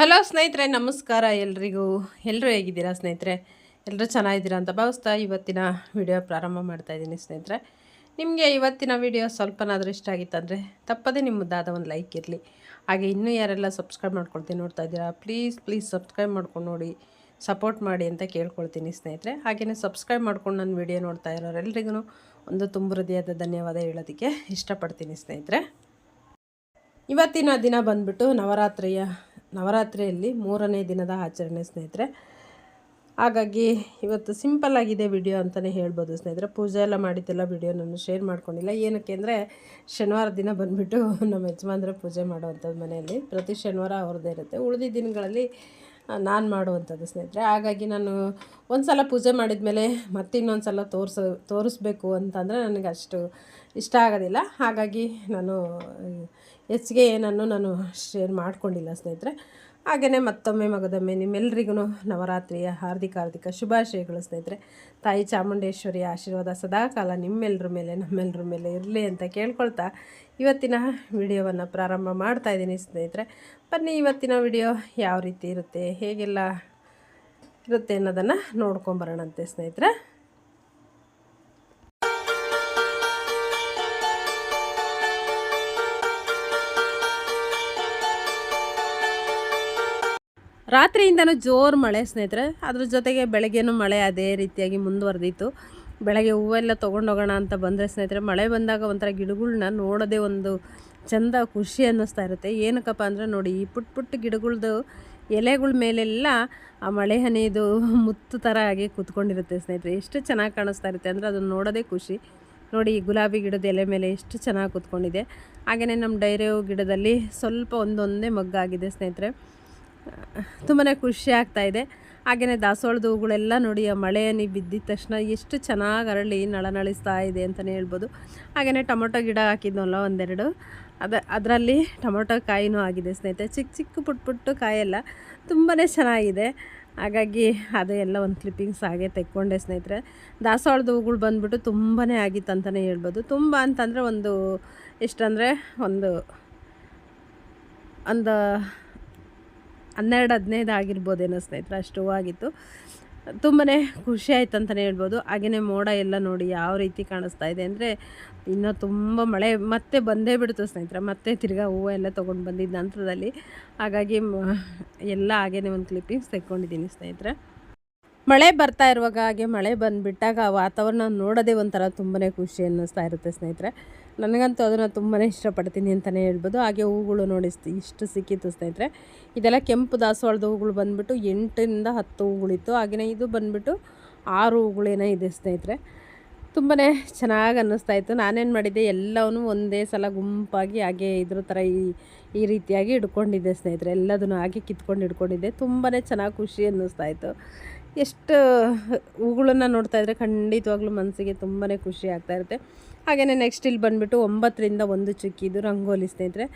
Hello ಸ್ನೇಹಿತರೆ, ನಮಸ್ಕಾರ ಎಲ್ರಿಗೂ. ಎಲ್ಲರೂ ಹೇಗಿದ್ದೀರಾ ಸ್ನೇಹಿತರೆ? ಎಲ್ಲರೂ ಚೆನ್ನಾಗಿದ್ದೀರಾ ಅಂತ ಭಾವಿಸ್ತಾ ಇವತ್ತಿನ ವಿಡಿಯೋ ಪ್ರಾರಂಭ ಮಾಡ್ತಾ ಇದ್ದೀನಿ ಸ್ನೇಹಿತರೆ. ನಿಮಗೆ ಇವತ್ತಿನ ವಿಡಿಯೋ ಸ್ವಲ್ಪನಾದರೂ ಇಷ್ಟ ಆಗಿತ್ತಂದರೆ ತಪ್ಪದೇ ನಿಮ್ಮದಾದ ಒಂದು ಲೈಕ್ ಇರಲಿ. ಹಾಗೆ ಇನ್ನೂ ಯಾರೆಲ್ಲ ಸಬ್ಸ್ಕ್ರೈಬ್ ಮಾಡ್ಕೊಳ್ತೀನಿ ನೋಡ್ತಾ ಇದ್ದೀರಾ ಪ್ಲೀಸ್ ಪ್ಲೀಸ್ ಸಬ್ಸ್ಕ್ರೈಬ್ ಮಾಡ್ಕೊಂಡು ನೋಡಿ ಸಪೋರ್ಟ್ ಮಾಡಿ ಅಂತ ಕೇಳ್ಕೊಳ್ತೀನಿ ಸ್ನೇಹಿತರೆ. ಹಾಗೆಯೇ ಸಬ್ಸ್ಕ್ರೈಬ್ ಮಾಡ್ಕೊಂಡು ನನ್ನ ವಿಡಿಯೋ ನೋಡ್ತಾ ಇರೋರೆಲ್ರಿಗೂ ಒಂದು ತುಂಬ ಹೃದಯದ ಧನ್ಯವಾದ ಹೇಳೋದಕ್ಕೆ ಇಷ್ಟಪಡ್ತೀನಿ ಸ್ನೇಹಿತರೆ. ಇವತ್ತಿನ ದಿನ ಬಂದ್ಬಿಟ್ಟು ನವರಾತ್ರಿಯ ನವರಾತ್ರಿಯಲ್ಲಿ ಮೂರನೇ ದಿನದ ಆಚರಣೆ ಸ್ನೇಹಿತರೆ. ಹಾಗಾಗಿ ಇವತ್ತು ಸಿಂಪಲ್ ಆಗಿದೆ ವಿಡಿಯೋ ಅಂತಲೇ ಹೇಳ್ಬೋದು ಸ್ನೇಹಿತರೆ. ಪೂಜೆ ಎಲ್ಲ ಮಾಡಿದ್ದೆಲ್ಲ ವಿಡಿಯೋ ನಾನು ಶೇರ್ ಮಾಡ್ಕೊಂಡಿಲ್ಲ. ಏನಕ್ಕೆ ಅಂದರೆ ಶನಿವಾರ ದಿನ ಬಂದುಬಿಟ್ಟು ನಮ್ಮ ಯಜಮಾನ್ರೆ ಪೂಜೆ ಮಾಡುವಂಥದ್ದು ಮನೆಯಲ್ಲಿ. ಪ್ರತಿ ಶನಿವಾರ ಅವ್ರದ್ದೇ ಇರುತ್ತೆ. ಉಳಿದ ದಿನಗಳಲ್ಲಿ ನಾನು ಮಾಡುವಂಥದ್ದು ಸ್ನೇಹಿತರೆ. ಹಾಗಾಗಿ ನಾನು ಒಂದು ಸಲ ಪೂಜೆ ಮಾಡಿದ ಮೇಲೆ ಮತ್ತೆ ಇನ್ನೊಂದು ಸಲ ತೋರಿಸ, ತೋರಿಸ್ಬೇಕು ಅಂತಂದರೆ ನನಗೆ ಅಷ್ಟು ಇಷ್ಟ ಆಗೋದಿಲ್ಲ. ಹಾಗಾಗಿ ನಾನು ಹೆಚ್ಚಿಗೆ ಏನನ್ನು ನಾನು ಶೇರ್ ಮಾಡಿಕೊಂಡಿಲ್ಲ ಸ್ನೇಹಿತರೆ. ಹಾಗೆಯೇ ಮತ್ತೊಮ್ಮೆ ಮಗದೊಮ್ಮೆ ನಿಮ್ಮೆಲ್ಲರಿಗೂ ನವರಾತ್ರಿಯ ಹಾರ್ದಿಕ ಹಾರ್ದಿಕ ಶುಭಾಶಯಗಳು ಸ್ನೇಹಿತರೆ. ತಾಯಿ ಚಾಮುಂಡೇಶ್ವರಿಯ ಆಶೀರ್ವಾದ ಸದಾಕಾಲ ನಿಮ್ಮೆಲ್ಲರ ಮೇಲೆ ನಮ್ಮೆಲ್ಲರ ಮೇಲೆ ಇರಲಿ ಅಂತ ಕೇಳ್ಕೊಳ್ತಾ ಇವತ್ತಿನ ವಿಡಿಯೋವನ್ನು ಪ್ರಾರಂಭ ಮಾಡ್ತಾ ಇದ್ದೀನಿ ಸ್ನೇಹಿತರೆ. ಬನ್ನಿ ಇವತ್ತಿನ ವಿಡಿಯೋ ಯಾವ ರೀತಿ ಇರುತ್ತೆ, ಹೇಗೆಲ್ಲ ಇರುತ್ತೆ ಅನ್ನೋದನ್ನು ನೋಡ್ಕೊಂಬರೋಣಂತೆ ಸ್ನೇಹಿತರೆ. ರಾತ್ರಿಯಿಂದನೂ ಜೋರು ಮಳೆ ಸ್ನೇಹಿತರೆ. ಅದ್ರ ಜೊತೆಗೆ ಬೆಳಗ್ಗೆನೂ ಮಳೆ ಅದೇ ರೀತಿಯಾಗಿ ಮುಂದುವರೆದಿತ್ತು. ಬೆಳಗ್ಗೆ ಹೂವೆಲ್ಲ ತೊಗೊಂಡೋಗೋಣ ಅಂತ ಬಂದರೆ ಸ್ನೇಹಿತರೆ, ಮಳೆ ಬಂದಾಗ ಒಂಥರ ಗಿಡಗಳನ್ನ ನೋಡೋದೇ ಒಂದು ಚಂದ ಖುಷಿ ಅನ್ನಿಸ್ತಾ ಇರುತ್ತೆ. ಏನಕ್ಕಪ್ಪ ಅಂದರೆ ನೋಡಿ, ಈ ಪುಟ್ಟ ಪುಟ್ಟ ಗಿಡಗಳ್ದು ಎಲೆಗಳ ಮೇಲೆಲ್ಲ ಆ ಮಳೆ ಹನಿದು ಮುತ್ತು ಥರ ಆಗಿ ಕೂತ್ಕೊಂಡಿರುತ್ತೆ ಸ್ನೇಹಿತರೆ. ಎಷ್ಟು ಚೆನ್ನಾಗಿ ಕಾಣಿಸ್ತಾ ಇರುತ್ತೆ ಅಂದರೆ ಅದನ್ನು ನೋಡೋದೇ ಖುಷಿ. ನೋಡಿ, ಈ ಗುಲಾಬಿ ಗಿಡದ ಎಲೆ ಮೇಲೆ ಎಷ್ಟು ಚೆನ್ನಾಗಿ ಕೂತ್ಕೊಂಡಿದೆ. ಹಾಗೆಯೇ ನಮ್ಮ ಡೈರೆ ಗಿಡದಲ್ಲಿ ಸ್ವಲ್ಪ ಒಂದೊಂದೇ ಮಗ್ಗಾಗಿದೆ ಸ್ನೇಹಿತರೆ. ತುಂಬಾ ಖುಷಿ ಆಗ್ತಾಯಿದೆ ಹಾಗೆಯೇ ದಾಸವಾಳದ ಹೂಗಳೆಲ್ಲ ನೋಡಿ ಆ ಮಳೆ ಬಿದ್ದಿದ ತಕ್ಷಣ ಎಷ್ಟು ಚೆನ್ನಾಗಿ ಅರಳಿ, ನಳನಳಿಸ್ತಾ ಇದೆ ಅಂತಲೇ ಹೇಳ್ಬೋದು. ಹಾಗೆಯೇ ಟೊಮೊಟೊ ಗಿಡ ಹಾಕಿದ್ನಲ್ಲ ಒಂದೆರಡು. ಅದ, ಅದರಲ್ಲಿ ಟೊಮೊಟೊ ಕಾಯಿನೂ ಆಗಿದೆ ಸ್ನೇಹಿತರೆ. ಚಿಕ್ಕ ಚಿಕ್ಕ ಪುಟ್ಟ ಪುಟ್ಟು ಕಾಯೆಲ್ಲ ತುಂಬಾ ಚೆನ್ನಾಗಿದೆ. ಹಾಗಾಗಿ ಅದು ಎಲ್ಲ ಒಂದು ಕ್ಲಿಪ್ಪಿಂಗ್ಸ್ ಹಾಗೆ ತೆಕ್ಕೊಂಡೆ ಸ್ನೇಹಿತರೆ. ದಾಸವಾಳದ ಹೂಗಳು ಬಂದುಬಿಟ್ಟು ತುಂಬಾ ಆಗಿತ್ತು ಅಂತಲೇ ಹೇಳ್ಬೋದು. ತುಂಬ ಅಂತಂದರೆ ಒಂದು ಎಷ್ಟಂದರೆ ಒಂದು ಒಂದು ಹನ್ನೆರಡು ಹದಿನೈದು ಆಗಿರ್ಬೋದೇನೋ ಸ್ನೇಹಿತರೆ, ಅಷ್ಟು ಹೂವಾಗಿತ್ತು ತುಂಬಾ ಖುಷಿ ಆಯ್ತು ಅಂತಲೇ ಹೇಳ್ಬೋದು. ಹಾಗೆಯೇ ಮೋಡ ಎಲ್ಲ ನೋಡಿ ಯಾವ ರೀತಿ ಕಾಣಿಸ್ತಾ ಇದೆ ಅಂದರೆ ಇನ್ನೂ ತುಂಬ ಮಳೆ ಮತ್ತೆ ಬಂದೇ ಬಿಡ್ತು ಸ್ನೇಹಿತರೆ, ಮತ್ತೆ ತಿರ್ಗಾ ಹೂವು ಎಲ್ಲ ತೊಗೊಂಡು ಬಂದಿದ್ದ ನಂತರದಲ್ಲಿ. ಹಾಗಾಗಿ ಎಲ್ಲ ಹಾಗೆಯೇ ಒಂದು ಕ್ಲಿಪ್ಪಿಂಗ್ಸ್ ತೆಕ್ಕೊಂಡಿದ್ದೀನಿ ಸ್ನೇಹಿತರೆ. ಮಳೆ ಬರ್ತಾ ಇರುವಾಗ ಹಾಗೆ ಮಳೆ ಬಂದುಬಿಟ್ಟಾಗ ವಾತಾವರಣ ನೋಡೋದೇ ಒಂಥರ ತುಂಬಾ ಖುಷಿ ಅನ್ನಿಸ್ತಾ ಇರುತ್ತೆ ಸ್ನೇಹಿತರೆ. ನನಗಂತೂ ಅದನ್ನು ತುಂಬಾ ಇಷ್ಟಪಡ್ತೀನಿ ಅಂತಲೇ ಹೇಳ್ಬೋದು. ಹಾಗೆ ಹೂಗಳು ನೋಡಿ ಇಷ್ಟು ಸಿಕ್ಕಿತ್ತು ಸ್ನೇಹಿತರೆ ಇದೆಲ್ಲ ಕೆಂಪು ದಾಸವಾಳದ ಹೂಗಳು ಬಂದುಬಿಟ್ಟು ಎಂಟರಿಂದ ಹತ್ತು ಹೂಗಳಿತ್ತು ಹಾಗೆಯೇ ಇದು ಬಂದುಬಿಟ್ಟು ಆರು ಹೂಗಳೇನೋ ಇದೆ ಸ್ನೇಹಿತರೆ. ತುಂಬಾ ಚೆನ್ನಾಗಿ ಅನ್ನಿಸ್ತಾ ಇತ್ತು. ನಾನೇನು ಮಾಡಿದ್ದೆ ಎಲ್ಲವೂ ಒಂದೇ ಸಲ ಗುಂಪಾಗಿ ಹಾಗೆ ಇದ್ರ ಥರ ಈ ಈ ರೀತಿಯಾಗಿ ಹಿಡ್ಕೊಂಡಿದ್ದೆ ಸ್ನೇಹಿತರೆ. ಎಲ್ಲದನ್ನು ಹಾಗೆ ಕಿತ್ಕೊಂಡು ಹಿಡ್ಕೊಂಡಿದ್ದೆ. ತುಂಬಾ ಚೆನ್ನಾಗಿ ಖುಷಿ ಅನ್ನಿಸ್ತಾ ಇತ್ತು. ಎಷ್ಟು ಹೂಗಳನ್ನು ನೋಡ್ತಾ ಇದ್ದರೆ ಖಂಡಿತವಾಗ್ಲೂ ಮನಸ್ಸಿಗೆ ತುಂಬಾ ಖುಷಿ ಆಗ್ತಾ ಇರುತ್ತೆ. ಹಾಗೆಯೇ ನೆಕ್ಸ್ಟ್ ಇಲ್ಲಿ ಬಂದುಬಿಟ್ಟು ಒಂಬತ್ತರಿಂದ ಒಂದು ಚುಕ್ಕಿದು ರಂಗೋಲಿ ಸ್ನೇಹಿತರೆ.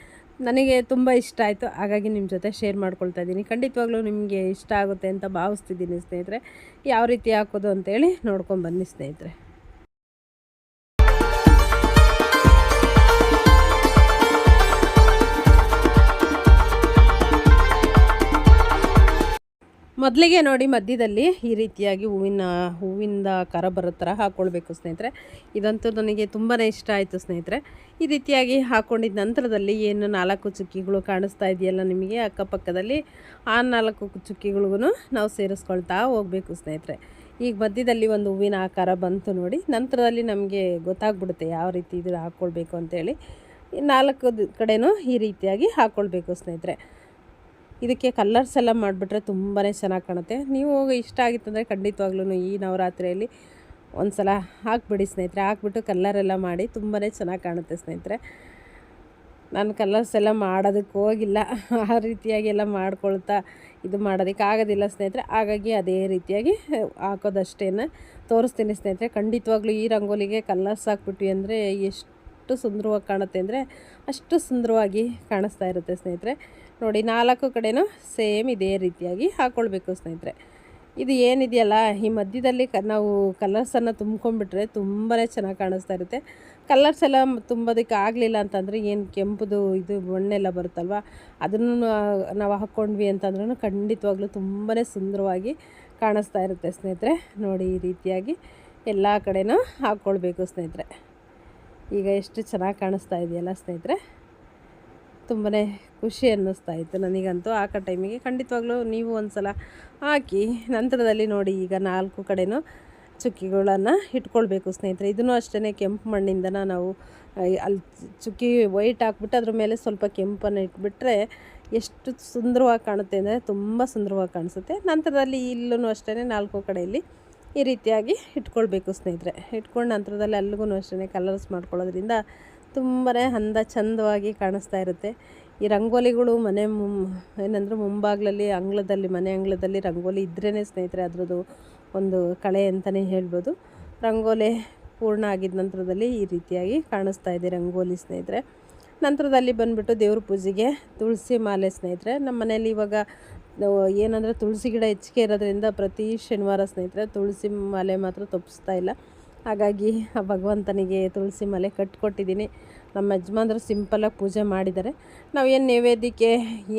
ನನಗೆ ತುಂಬ ಇಷ್ಟ ಆಯಿತು. ಹಾಗಾಗಿ ನಿಮ್ಮ ಜೊತೆ ಶೇರ್ ಮಾಡ್ಕೊಳ್ತಾ ಇದ್ದೀನಿ. ಖಂಡಿತವಾಗ್ಲೂ ನಿಮಗೆ ಇಷ್ಟ ಆಗುತ್ತೆ ಅಂತ ಭಾವಿಸ್ತಿದ್ದೀನಿ ಸ್ನೇಹಿತರೆ. ಯಾವ ರೀತಿ ಹಾಕೋದು ಅಂತೇಳಿ ನೋಡ್ಕೊಂಡು ಬನ್ನಿ ಸ್ನೇಹಿತರೆ. ಮೊದಲಿಗೆ ನೋಡಿ ಮಧ್ಯದಲ್ಲಿ ಈ ರೀತಿಯಾಗಿ ಹೂವಿನ, ಹೂವಿಂದ ಕರ ಬರೋ ಥರ ಹಾಕ್ಕೊಳ್ಬೇಕು ಸ್ನೇಹಿತರೆ. ಇದಂತೂ ನನಗೆ ತುಂಬಾ ಇಷ್ಟ ಆಯಿತು ಸ್ನೇಹಿತರೆ. ಈ ರೀತಿಯಾಗಿ ಹಾಕ್ಕೊಂಡಿದ್ದ ನಂತರದಲ್ಲಿ ಏನು ನಾಲ್ಕು ಚುಕ್ಕಿಗಳು ಕಾಣಿಸ್ತಾ ಇದೆಯಲ್ಲ ನಿಮಗೆ ಅಕ್ಕಪಕ್ಕದಲ್ಲಿ, ಆ ನಾಲ್ಕು ಚುಕ್ಕಿಗಳಿಗೂ ನಾವು ಸೇರಿಸ್ಕೊಳ್ತಾ ಹೋಗಬೇಕು ಸ್ನೇಹಿತರೆ. ಈಗ ಮಧ್ಯದಲ್ಲಿ ಒಂದು ಹೂವಿನ ಆಕಾರ ಬಂತು ನೋಡಿ, ನಂತರದಲ್ಲಿ ನಮಗೆ ಗೊತ್ತಾಗ್ಬಿಡುತ್ತೆ ಯಾವ ರೀತಿ ಇದು ಹಾಕ್ಕೊಳ್ಬೇಕು ಅಂತೇಳಿ. ನಾಲ್ಕು ಕಡೆನೂ ಈ ರೀತಿಯಾಗಿ ಹಾಕ್ಕೊಳ್ಬೇಕು ಸ್ನೇಹಿತರೆ. ಇದಕ್ಕೆ ಕಲ್ಲರ್ಸ್ ಎಲ್ಲ ಮಾಡಿಬಿಟ್ರೆ ತುಂಬಾ ಚೆನ್ನಾಗಿ ಕಾಣುತ್ತೆ. ನೀವು ಇಷ್ಟ ಆಗಿತ್ತಂದರೆ ಖಂಡಿತವಾಗ್ಲೂ ಈ ನವರಾತ್ರಿಯಲ್ಲಿ ಒಂದು ಸಲ ಹಾಕ್ಬಿಡಿ ಸ್ನೇಹಿತರೆ. ಹಾಕ್ಬಿಟ್ಟು ಕಲ್ಲರೆಲ್ಲ ಮಾಡಿ ತುಂಬಾ ಚೆನ್ನಾಗಿ ಕಾಣುತ್ತೆ ಸ್ನೇಹಿತರೆ. ನಾನು ಕಲರ್ಸ್ ಎಲ್ಲ ಮಾಡೋದಕ್ಕೆ ಹೋಗಿಲ್ಲ. ಆ ರೀತಿಯಾಗಿ ಎಲ್ಲ ಮಾಡ್ಕೊಳ್ತಾ ಇದು ಮಾಡೋದಕ್ಕೆ ಆಗೋದಿಲ್ಲ ಸ್ನೇಹಿತರೆ. ಹಾಗಾಗಿ ಅದೇ ರೀತಿಯಾಗಿ ಹಾಕೋದಷ್ಟೇನ ತೋರಿಸ್ತೀನಿ ಸ್ನೇಹಿತರೆ. ಖಂಡಿತವಾಗ್ಲೂ ಈ ರಂಗೋಲಿಗೆ ಕಲರ್ಸ್ ಹಾಕ್ಬಿಟ್ವಿ ಅಂದರೆ ಎಷ್ಟು ಸುಂದರವಾಗಿ ಕಾಣುತ್ತೆ ಅಂದರೆ ಅಷ್ಟು ಸುಂದರವಾಗಿ ಕಾಣಿಸ್ತಾ ಇರುತ್ತೆ ಸ್ನೇಹಿತರೆ. ನೋಡಿ, ನಾಲ್ಕು ಕಡೆನೂ ಸೇಮ್ ಇದೇ ರೀತಿಯಾಗಿ ಹಾಕ್ಕೊಳ್ಬೇಕು ಸ್ನೇಹಿತರೆ. ಇದು ಏನಿದೆಯಲ್ಲ, ಈ ಮಧ್ಯದಲ್ಲಿ ಕ, ನಾವು ಕಲರ್ಸನ್ನು ತುಂಬ್ಕೊಂಡ್ಬಿಟ್ರೆ ತುಂಬಾ ಚೆನ್ನಾಗಿ ಕಾಣಿಸ್ತಾ ಇರುತ್ತೆ. ಕಲರ್ಸ್ ಎಲ್ಲ ತುಂಬೋದಕ್ಕೆ ಆಗಲಿಲ್ಲ ಅಂತಂದರೆ ಏನು ಕೆಂಪುದು ಇದು ಬಣ್ಣೆಲ್ಲ ಬರುತ್ತಲ್ವ, ಅದನ್ನು ನಾವು ಹಾಕ್ಕೊಂಡ್ವಿ ಅಂತಂದ್ರೂ ಖಂಡಿತವಾಗ್ಲೂ ತುಂಬಾ ಸುಂದರವಾಗಿ ಕಾಣಿಸ್ತಾ ಇರುತ್ತೆ ಸ್ನೇಹಿತರೆ. ನೋಡಿ, ಈ ರೀತಿಯಾಗಿ ಎಲ್ಲ ಕಡೆನೂ ಹಾಕ್ಕೊಳ್ಬೇಕು ಸ್ನೇಹಿತರೆ. ಈಗ ಎಷ್ಟು ಚೆನ್ನಾಗಿ ಕಾಣಿಸ್ತಾ ಇದೆಯಲ್ಲ ಸ್ನೇಹಿತರೆ? ತುಂಬಾ ಖುಷಿ ಅನ್ನಿಸ್ತಾ ಇತ್ತು ನನಗಂತೂ. ಹಾಕೋ ಟೈಮಿಗೆ ಖಂಡಿತವಾಗ್ಲೂ ನೀವು ಒಂದು ಸಲ ಹಾಕಿ ನಂತರದಲ್ಲಿ ನೋಡಿ ಈಗ ನಾಲ್ಕು ಕಡೆನೂ ಚುಕ್ಕಿಗಳನ್ನು ಇಟ್ಕೊಳ್ಬೇಕು ಸ್ನೇಹಿತರೆ. ಇದನ್ನು ಅಷ್ಟೇ ಕೆಂಪು ಮಣ್ಣಿಂದನ ನಾವು ಅಲ್ಲಿ ಚುಕ್ಕಿ ವೈಟ್ ಹಾಕ್ಬಿಟ್ಟು ಅದ್ರ ಮೇಲೆ ಸ್ವಲ್ಪ ಕೆಂಪನ್ನು ಇಟ್ಬಿಟ್ರೆ ಎಷ್ಟು ಸುಂದರವಾಗಿ ಕಾಣುತ್ತೆ ಅಂದರೆ ತುಂಬ ಸುಂದರವಾಗಿ ಕಾಣಿಸುತ್ತೆ. ನಂತರದಲ್ಲಿ ಇಲ್ಲೂ ಅಷ್ಟೇ ನಾಲ್ಕು ಕಡೆಯಲ್ಲಿ ಈ ರೀತಿಯಾಗಿ ಇಟ್ಕೊಳ್ಬೇಕು ಸ್ನೇಹಿತರೆ. ಇಟ್ಕೊಂಡ ನಂತರದಲ್ಲಿ ಅಲ್ಲಿಗೂ ಅಷ್ಟೇ ಕಲರ್ಸ್ ಮಾಡ್ಕೊಳ್ಳೋದ್ರಿಂದ ತುಂಬಾ ಅಂದ ಚಂದವಾಗಿ ಕಾಣಿಸ್ತಾ ಇರುತ್ತೆ. ಈ ರಂಗೋಲಿಗಳು ಮನೆ ಮುಂ, ಏನಂದ್ರೆ ಮುಂಭಾಗಲಲ್ಲಿ, ಅಂಗಳದಲ್ಲಿ, ಮನೆ ಅಂಗಳದಲ್ಲಿ ರಂಗೋಲಿ ಇದ್ರೇ ಸ್ನೇಹಿತರೆ ಅದರದ್ದು ಒಂದು ಕಳೆ ಅಂತಲೇ ಹೇಳ್ಬೋದು. ರಂಗೋಲಿ ಪೂರ್ಣ ಆಗಿದ ನಂತರದಲ್ಲಿ ಈ ರೀತಿಯಾಗಿ ಕಾಣಿಸ್ತಾ ಇದೆ ರಂಗೋಲಿ ಸ್ನೇಹಿತರೆ. ನಂತರದಲ್ಲಿ ಬಂದುಬಿಟ್ಟು ದೇವ್ರ ಪೂಜೆಗೆ ತುಳಸಿ ಮಾಲೆ ಸ್ನೇಹಿತರೆ. ನಮ್ಮ ಮನೇಲಿ ಇವಾಗ ಏನಂದರೆ ತುಳಸಿ ಗಿಡ ಹೆಚ್ಚಿಗೆ ಇರೋದ್ರಿಂದ ಪ್ರತಿ ಶನಿವಾರ ಸ್ನೇಹಿತರೆ ತುಳಸಿ ಮಲೆ ಮಾತ್ರ ತಪ್ಪಿಸ್ತಾ ಇಲ್ಲ. ಹಾಗಾಗಿ ಆ ಭಗವಂತನಿಗೆ ತುಳಸಿ ಮಾಲೆ ಕಟ್ಕೊಟ್ಟಿದ್ದೀನಿ. ನಮ್ಮ ಯಜಮಾನ್ರು ಸಿಂಪಲಾಗಿ ಪೂಜೆ ಮಾಡಿದ್ದಾರೆ. ನಾವು ಏನು ನೈವೇದ್ಯಕ್ಕೆ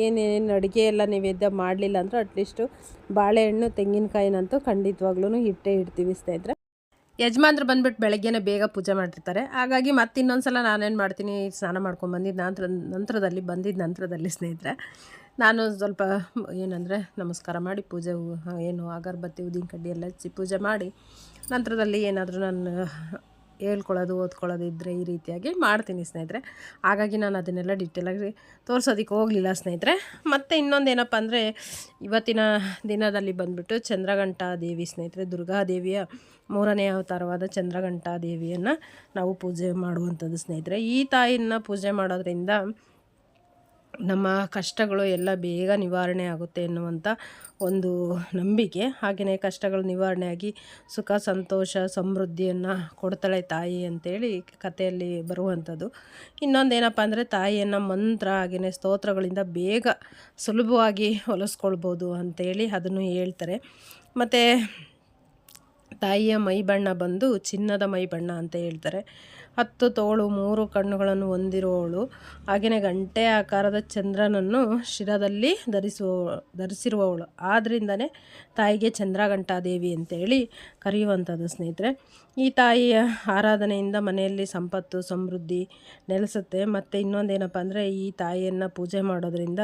ಏನೇನು ಅಡುಗೆ ಎಲ್ಲ ನೈವೇದ್ಯ ಮಾಡಲಿಲ್ಲ ಅಂದರೂ ಅಟ್ಲೀಸ್ಟು ಬಾಳೆಹಣ್ಣು, ತೆಂಗಿನಕಾಯಿನಂತೂ ಖಂಡಿತವಾಗ್ಲೂ ಇಟ್ಟೇ ಇಡ್ತೀವಿ ಸ್ನೇಹಿತರೆ. ಯಜಮಾನ್ರು ಬಂದ್ಬಿಟ್ಟು ಬೆಳಗ್ಗೆನೇ ಬೇಗ ಪೂಜೆ ಮಾಡಿರ್ತಾರೆ ಹಾಗಾಗಿ ಮತ್ತೆ ಇನ್ನೊಂದು ಸಲ ನಾನೇನು ಮಾಡ್ತೀನಿ, ಸ್ನಾನ ಮಾಡ್ಕೊಂಡು ಬಂದಿದ್ದ ನಂತರ ನಂತರದಲ್ಲಿ ಬಂದಿದ್ದ ನಂತರದಲ್ಲಿ ಸ್ನೇಹಿತರೆ. ನಾನು ಸ್ವಲ್ಪ, ಏನಂದರೆ, ನಮಸ್ಕಾರ ಮಾಡಿ ಪೂಜೆ ಏನು, ಅಗರಬತ್ತಿ, ಉದ್ದಿನ ಕಡ್ಡಿ ಎಲ್ಲ ಹಚ್ಚಿ ಪೂಜೆ ಮಾಡಿ, ನಂತರದಲ್ಲಿ ಏನಾದರೂ ನಾನು ಹೇಳ್ಕೊಳ್ಳೋದು, ಓದ್ಕೊಳ್ಳೋದು ಇದ್ದರೆ ಈ ರೀತಿಯಾಗಿ ಮಾಡ್ತೀನಿ ಸ್ನೇಹಿತರೆ. ಹಾಗಾಗಿ ನಾನು ಅದನ್ನೆಲ್ಲ ಡೀಟೇಲಾಗಿ ತೋರಿಸೋದಕ್ಕೆ ಹೋಗಲಿಲ್ಲ ಸ್ನೇಹಿತರೆ. ಮತ್ತು ಇನ್ನೊಂದು ಏನಪ್ಪ ಅಂದರೆ, ಇವತ್ತಿನ ದಿನದಲ್ಲಿ ಬಂದುಬಿಟ್ಟು ಚಂದ್ರಘಂಟಾ ದೇವಿ ಸ್ನೇಹಿತರೆ ದುರ್ಗಾದೇವಿಯ ಮೂರನೇ ಅವತಾರವಾದ ಚಂದ್ರಘಂಟಾ ದೇವಿಯನ್ನು ನಾವು ಪೂಜೆ ಮಾಡುವಂಥದ್ದು ಸ್ನೇಹಿತರೆ. ಈ ತಾಯಿಯನ್ನು ಪೂಜೆ ಮಾಡೋದ್ರಿಂದ ನಮ್ಮ ಕಷ್ಟಗಳು ಎಲ್ಲ ಬೇಗ ನಿವಾರಣೆ ಆಗುತ್ತೆ ಎನ್ನುವಂಥ ಒಂದು ನಂಬಿಕೆ. ಹಾಗೆಯೇ ಕಷ್ಟಗಳು ನಿವಾರಣೆಯಾಗಿ ಸುಖ, ಸಂತೋಷ, ಸಮೃದ್ಧಿಯನ್ನು ಕೊಡ್ತಾಳೆ ತಾಯಿ ಅಂತೇಳಿ ಕಥೆಯಲ್ಲಿ ಬರುವಂಥದ್ದು. ಇನ್ನೊಂದೇನಪ್ಪ ಅಂದರೆ ತಾಯಿಯನ್ನು ಮಂತ್ರ ಹಾಗೆಯೇ ಸ್ತೋತ್ರಗಳಿಂದ ಬೇಗ ಸುಲಭವಾಗಿ ಹೊಲಿಸ್ಕೊಳ್ಬೋದು ಅಂತೇಳಿ ಅದನ್ನು ಹೇಳ್ತಾರೆ. ಮತ್ತು ತಾಯಿಯ ಮೈ ಬಣ್ಣ ಬಂದು ಚಿನ್ನದ ಮೈ ಬಣ್ಣ ಅಂತ ಹೇಳ್ತಾರೆ. ಹತ್ತು ತೋಳು, ಮೂರು ಕಣ್ಣುಗಳನ್ನು ಹೊಂದಿರುವವಳು. ಹಾಗೆಯೇ ಗಂಟೆ ಆಕಾರದ ಚಂದ್ರನನ್ನು ಶಿರದಲ್ಲಿ ಧರಿಸುವ, ಧರಿಸಿರುವವಳು. ಆದ್ದರಿಂದನೇ ತಾಯಿಗೆ ಚಂದ್ರಘಂಟಾದೇವಿ ಅಂತೇಳಿ ಕರೆಯುವಂಥದ್ದು ಸ್ನೇಹಿತರೆ. ಈ ತಾಯಿಯ ಆರಾಧನೆಯಿಂದ ಮನೆಯಲ್ಲಿ ಸಂಪತ್ತು, ಸಮೃದ್ಧಿ ನೆಲೆಸುತ್ತೆ. ಮತ್ತು ಇನ್ನೊಂದೇನಪ್ಪ ಅಂದರೆ ಈ ತಾಯಿಯನ್ನು ಪೂಜೆ ಮಾಡೋದರಿಂದ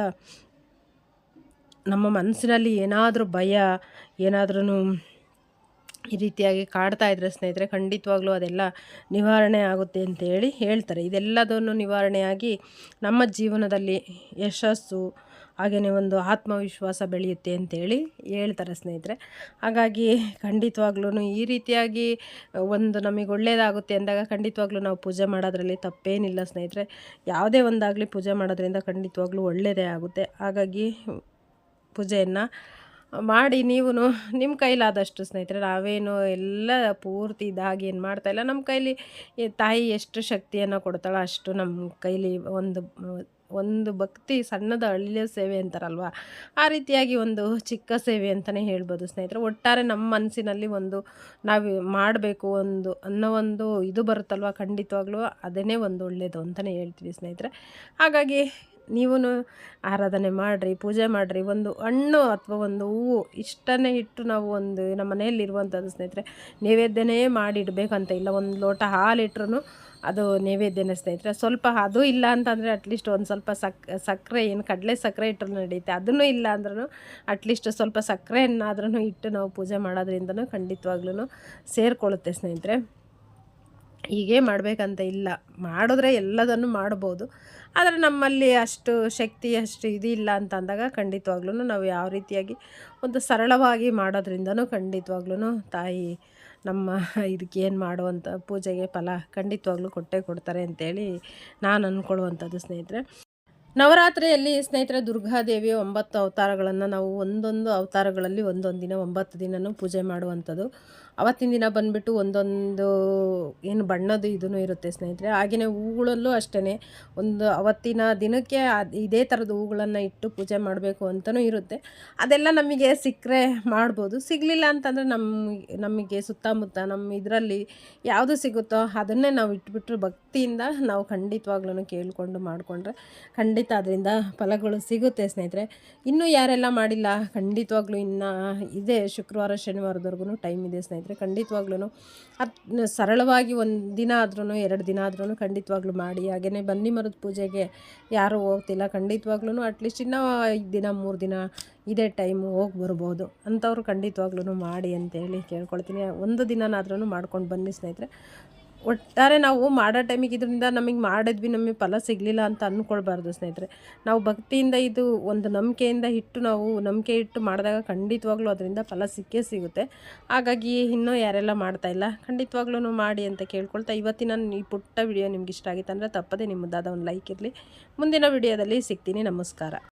ನಮ್ಮ ಮನಸ್ಸಿನಲ್ಲಿ ಏನಾದರೂ ಭಯ ಏನಾದ್ರೂ ಈ ರೀತಿಯಾಗಿ ಕಾಡ್ತಾ ಇದ್ರೆ ಸ್ನೇಹಿತರೆ, ಖಂಡಿತವಾಗ್ಲೂ ಅದೆಲ್ಲ ನಿವಾರಣೆ ಆಗುತ್ತೆ ಅಂತೇಳಿ ಹೇಳ್ತಾರೆ. ಇದೆಲ್ಲದನ್ನು ನಿವಾರಣೆಯಾಗಿ ನಮ್ಮ ಜೀವನದಲ್ಲಿ ಯಶಸ್ಸು, ಹಾಗೆಯೇ ಒಂದು ಆತ್ಮವಿಶ್ವಾಸ ಬೆಳೆಯುತ್ತೆ ಅಂತೇಳಿ ಹೇಳ್ತಾರೆ ಸ್ನೇಹಿತರೆ. ಹಾಗಾಗಿ ಖಂಡಿತವಾಗ್ಲೂ ಈ ರೀತಿಯಾಗಿ ಒಂದು ನಮಗೆ ಒಳ್ಳೆಯದಾಗುತ್ತೆ ಅಂದಾಗ ಖಂಡಿತವಾಗ್ಲೂ ನಾವು ಪೂಜೆ ಮಾಡೋದ್ರಲ್ಲಿ ತಪ್ಪೇನಿಲ್ಲ ಸ್ನೇಹಿತರೆ. ಯಾವುದೇ ಒಂದಾಗಲಿ ಪೂಜೆ ಮಾಡೋದ್ರಿಂದ ಖಂಡಿತವಾಗ್ಲೂ ಒಳ್ಳೆಯದೇ ಆಗುತ್ತೆ. ಹಾಗಾಗಿ ಪೂಜೆಯನ್ನು ಮಾಡಿ ನೀವು ನಿಮ್ಮ ಕೈಲಾದಷ್ಟು ಸ್ನೇಹಿತರೆ, ನಾವೇನು ಎಲ್ಲ ಪೂರ್ತಿ ಇದಾಗಿ ಏನು ಮಾಡ್ತಾಯಿಲ್ಲ ನಮ್ಮ ಕೈಲಿ ತಾಯಿ ಎಷ್ಟು ಶಕ್ತಿಯನ್ನು ಕೊಡ್ತಾಳೋ ಅಷ್ಟು ನಮ್ಮ ಕೈಲಿ ಒಂದು ಒಂದು ಭಕ್ತಿ ಸಣ್ಣದ ಹಳ್ಳಿಯ ಸೇವೆ ಅಂತಾರಲ್ವ? ಆ ರೀತಿಯಾಗಿ ಒಂದು ಚಿಕ್ಕ ಸೇವೆ ಅಂತಲೇ ಹೇಳ್ಬೋದು ಸ್ನೇಹಿತರೆ. ಒಟ್ಟಾರೆ ನಮ್ಮ ಮನಸ್ಸಿನಲ್ಲಿ ಒಂದು ನಾವು ಮಾಡಬೇಕು ಒಂದು ಅನ್ನೋ ಒಂದು ಇದು ಬರುತ್ತಲ್ವ ಖಂಡಿತವಾಗ್ಲೂ, ಅದನ್ನೇ ಒಂದು ಒಳ್ಳೆಯದು ಅಂತಲೇ ಹೇಳ್ತೀವಿ ಸ್ನೇಹಿತರೆ. ಹಾಗಾಗಿ ನೀವು ಆರಾಧನೆ ಮಾಡಿರಿ, ಪೂಜೆ ಮಾಡಿರಿ, ಒಂದು ಹಣ್ಣು ಅಥವಾ ಒಂದು ಹೂವು ಇಷ್ಟನ್ನೇ ಇಟ್ಟು ನಾವು ಒಂದು ನಮ್ಮ ಮನೆಯಲ್ಲಿರುವಂಥದ್ದು ಸ್ನೇಹಿತರೆ, ನೈವೇದ್ಯನೇ ಮಾಡಿ ಇಡಬೇಕಂತ ಇಲ್ಲ, ಒಂದು ಲೋಟ ಹಾಲು ಇಟ್ರು ಅದು ನೈವೇದ್ಯನೇ ಸ್ನೇಹಿತರೆ. ಸ್ವಲ್ಪ ಅದು ಇಲ್ಲ ಅಂತಂದರೆ ಅಟ್ಲೀಸ್ಟ್ ಒಂದು ಸ್ವಲ್ಪ ಸಕ್, ಸಕ್ಕರೆ ಏನು ಕಡಲೆ ಸಕ್ಕರೆ ಇಟ್ಟರು ನಡೆಯುತ್ತೆ ಅದನ್ನು ಇಲ್ಲ ಅಂದ್ರೂ ಅಟ್ಲೀಸ್ಟ್ ಸ್ವಲ್ಪ ಸಕ್ಕರೆಯನ್ನಾದ್ರೂ ಇಟ್ಟು ನಾವು ಪೂಜೆ ಮಾಡೋದ್ರಿಂದನೂ ಖಂಡಿತವಾಗ್ಲೂ ಸೇರಿಕೊಳ್ಳುತ್ತೆ ಸ್ನೇಹಿತರೆ. ಹೀಗೆ ಮಾಡಬೇಕಂತ ಇಲ್ಲ. ಮಾಡಿದ್ರೆ ಎಲ್ಲದನ್ನು ಮಾಡ್ಬೋದು. ಆದರೆ ನಮ್ಮಲ್ಲಿ ಅಷ್ಟು ಶಕ್ತಿ, ಅಷ್ಟು ಇದು ಇಲ್ಲ ಅಂತ ಅಂದಾಗ ಖಂಡಿತವಾಗ್ಲೂ ನಾವು ಯಾವ ರೀತಿಯಾಗಿ ಒಂದು ಸರಳವಾಗಿ ಮಾಡೋದ್ರಿಂದನೂ ಖಂಡಿತವಾಗ್ಲೂ ತಾಯಿ ನಮ್ಮ ಇದಕ್ಕೆ ಏನು ಮಾಡುವಂಥ ಪೂಜೆಗೆ ಫಲ ಖಂಡಿತವಾಗ್ಲೂ ಕೊಟ್ಟೇ ಕೊಡ್ತಾರೆ ಅಂತೇಳಿ ನಾನು ಅಂದ್ಕೊಳ್ಳುವಂಥದ್ದು ಸ್ನೇಹಿತರೆ. ನವರಾತ್ರಿಯಲ್ಲಿ ಸ್ನೇಹಿತರೆ ದುರ್ಗಾದೇವಿಯ ಒಂಬತ್ತು ಅವತಾರಗಳನ್ನು ನಾವು ಒಂದೊಂದು ಅವತಾರಗಳಲ್ಲಿ ಒಂದೊಂದು ದಿನ, ಒಂಬತ್ತು ದಿನವೂ ಪೂಜೆ ಮಾಡುವಂಥದ್ದು. ಅವತ್ತಿನ ದಿನ ಬಂದುಬಿಟ್ಟು ಒಂದೊಂದು ಏನು ಬಣ್ಣದ್ದು ಇದೂ ಇರುತ್ತೆ ಸ್ನೇಹಿತರೆ. ಹಾಗೆಯೇ ಹೂಗಳಲ್ಲೂ ಅಷ್ಟೇ ಒಂದು ಅವತ್ತಿನ ದಿನಕ್ಕೆ ಇದೇ ಥರದ ಹೂಗಳನ್ನು ಇಟ್ಟು ಪೂಜೆ ಮಾಡಬೇಕು ಅಂತಲೂ ಇರುತ್ತೆ. ಅದೆಲ್ಲ ನಮಗೆ ಸಿಕ್ಕರೆ ಮಾಡ್ಬೋದು. ಸಿಗಲಿಲ್ಲ ಅಂತಂದರೆ ನಮ್ಮ ನಮಗೆ ಸುತ್ತಮುತ್ತ ನಮ್ಮ ಇದರಲ್ಲಿ ಯಾವುದು ಸಿಗುತ್ತೋ ಅದನ್ನೇ ನಾವು ಇಟ್ಬಿಟ್ರೆ ಭಕ್ತಿಯಿಂದ ನಾವು ಖಂಡಿತವಾಗ್ಲೂ ಕೇಳಿಕೊಂಡು ಮಾಡಿಕೊಂಡ್ರೆ ಖಂಡಿತ ಅದರಿಂದ ಫಲಗಳು ಸಿಗುತ್ತೆ ಸ್ನೇಹಿತರೆ. ಇನ್ನೂ ಯಾರೆಲ್ಲ ಮಾಡಿಲ್ಲ, ಖಂಡಿತವಾಗ್ಲೂ ಇನ್ನು ಇದೆ ಶುಕ್ರವಾರ ಶನಿವಾರದವರೆಗೂ ಟೈಮ್ ಇದೆ ಸ್ನೇಹಿತರೆ. ಖಂಡಿತವಾಗ್ಲೂ ಅದು ಸರಳವಾಗಿ ಒಂದು ದಿನ ಆದ್ರೂ ಎರಡು ದಿನ ಆದ್ರೂ ಖಂಡಿತವಾಗ್ಲೂ ಮಾಡಿ. ಹಾಗೆಯೇ ಬನ್ನಿ ಮರದ ಪೂಜೆಗೆ ಯಾರೂ ಹೋಗ್ತಿಲ್ಲ ಖಂಡಿತವಾಗ್ಲೂ ಅಟ್ಲೀಸ್ಟ್ ಇನ್ನೂ ಐದು ದಿನ, ಮೂರು ದಿನ ಇದೇ ಟೈಮು ಹೋಗಿ ಬರ್ಬೋದು. ಅಂಥವ್ರು ಖಂಡಿತವಾಗ್ಲೂ ಮಾಡಿ ಅಂತೇಳಿ ಕೇಳ್ಕೊಳ್ತೀನಿ. ಒಂದು ದಿನನಾದ್ರೂ ಮಾಡ್ಕೊಂಡು ಬನ್ನಿ ಸ್ನೇಹಿತರೆ. ಒಟ್ಟಾರೆ ನಾವು ಮಾಡೋ ಟೈಮಿಗೆ ಇದರಿಂದ ನಮಗೆ ಮಾಡಿದ್ವಿ, ನಮಗೆ ಫಲ ಸಿಗಲಿಲ್ಲ ಅಂತ ಅಂದ್ಕೊಳ್ಬಾರ್ದು ಸ್ನೇಹಿತರೆ. ನಾವು ಭಕ್ತಿಯಿಂದ ಇದು ಒಂದು ನಂಬಿಕೆಯಿಂದ ಇಟ್ಟು ನಾವು ನಂಬಿಕೆ ಇಟ್ಟು ಮಾಡಿದಾಗ ಖಂಡಿತವಾಗ್ಲೂ ಅದರಿಂದ ಫಲ ಸಿಕ್ಕೇ ಸಿಗುತ್ತೆ. ಹಾಗಾಗಿ ಇನ್ನೂ ಯಾರೆಲ್ಲ ಮಾಡ್ತಾ ಇಲ್ಲ ಖಂಡಿತವಾಗ್ಲೂ ಮಾಡಿ ಅಂತ ಕೇಳ್ಕೊಳ್ತಾ ಇವತ್ತಿನ ಈ ಪುಟ್ಟ ವಿಡಿಯೋ ನಿಮ್ಗೆ ಇಷ್ಟ ಆಗಿತ್ತು ಅಂದರೆ ತಪ್ಪದೆ ನಿಮ್ಮದಾದ ಒಂದು ಲೈಕ್ ಇರಲಿ. ಮುಂದಿನ ವಿಡಿಯೋದಲ್ಲಿ ಸಿಗ್ತೀನಿ. ನಮಸ್ಕಾರ.